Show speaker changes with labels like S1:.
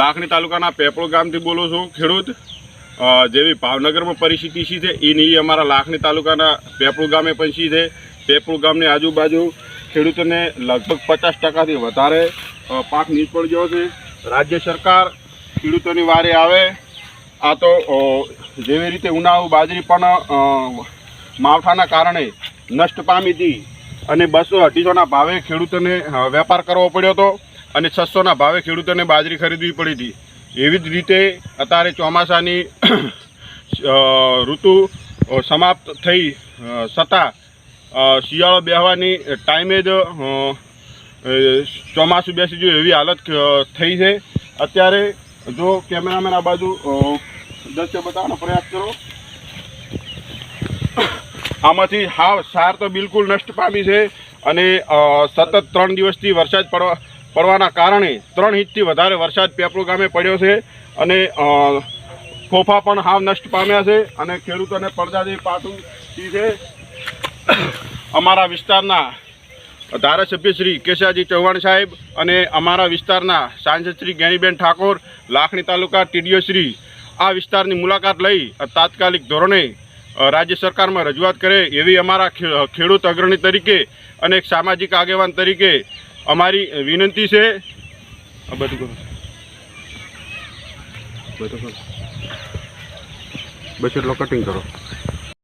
S1: લાખણી તાલુકાના પેપળ ગામથી બોલું છું, ખેડૂત. જેવી ભાવનગરમાં પરિસ્થિતિ છે એ નહીં, અમારા લાખણી તાલુકાના પેપળ ગામે પણ છે. પેપળ ગામની આજુબાજુ ખેડૂતોને લગભગ પચાસ ટકાથી વધારે પાક નિષ્ફળ ગયો છે. રાજ્ય સરકાર ખેડૂતોની વારે આવે. આ તો જેવી રીતે ઉનાળુ, બાજરી પણ માવઠાના કારણે નષ્ટ પામી હતી અને બસો અઢીસોના ભાવે ખેડૂતોને વેપાર કરવો પડ્યો હતો. અને છસોના ભાવે ખેડૂતોને બાજરી ખરીદવી પડી હતી. એવી જ રીતે અત્યારે ચોમાસાની ઋતુ સમાપ્ત થઈ છતાં શિયાળો બેહવાની ટાઈમે જ ચોમાસું બેસી ગયું એવી હાલત થઈ છે. અત્યારે જો કેમેરામેન આ બાજુ દ્રશ્ય બતાવવાનો પ્રયાસ કરો. આમાંથી હાવ, સાર તો બિલકુલ નષ્ટ પામી છે અને સતત ત્રણ દિવસથી વરસાદ પડવા પડવાના કારણે ત્રણ ઇંચથી વધારે વરસાદ પેપળુ ગામે પડ્યો છે અને ફોફા પણ હાવ નષ્ટ પામ્યા છે અને ખેડૂતોને પડદાથી પાટું છે. અમારા વિસ્તારના ધારાસભ્ય શ્રી કેશાજી ચૌહાણ સાહેબ અને અમારા વિસ્તારના સાંસદ શ્રી જ્ઞાનીબેન ઠાકોર, લાખણી તાલુકા ટીડીઓ શ્રી આ વિસ્તારની મુલાકાત લઈ તાત્કાલિક ધોરણે રાજ્ય સરકારમાં રજૂઆત કરે એવી અમારા ખેડૂત અગ્રણી તરીકે અને એક સામાજિક આગેવાન તરીકે અમારી વિનંતી છે. બધું કરો. બધું કરો. બસ એટલો કટિંગ કરો.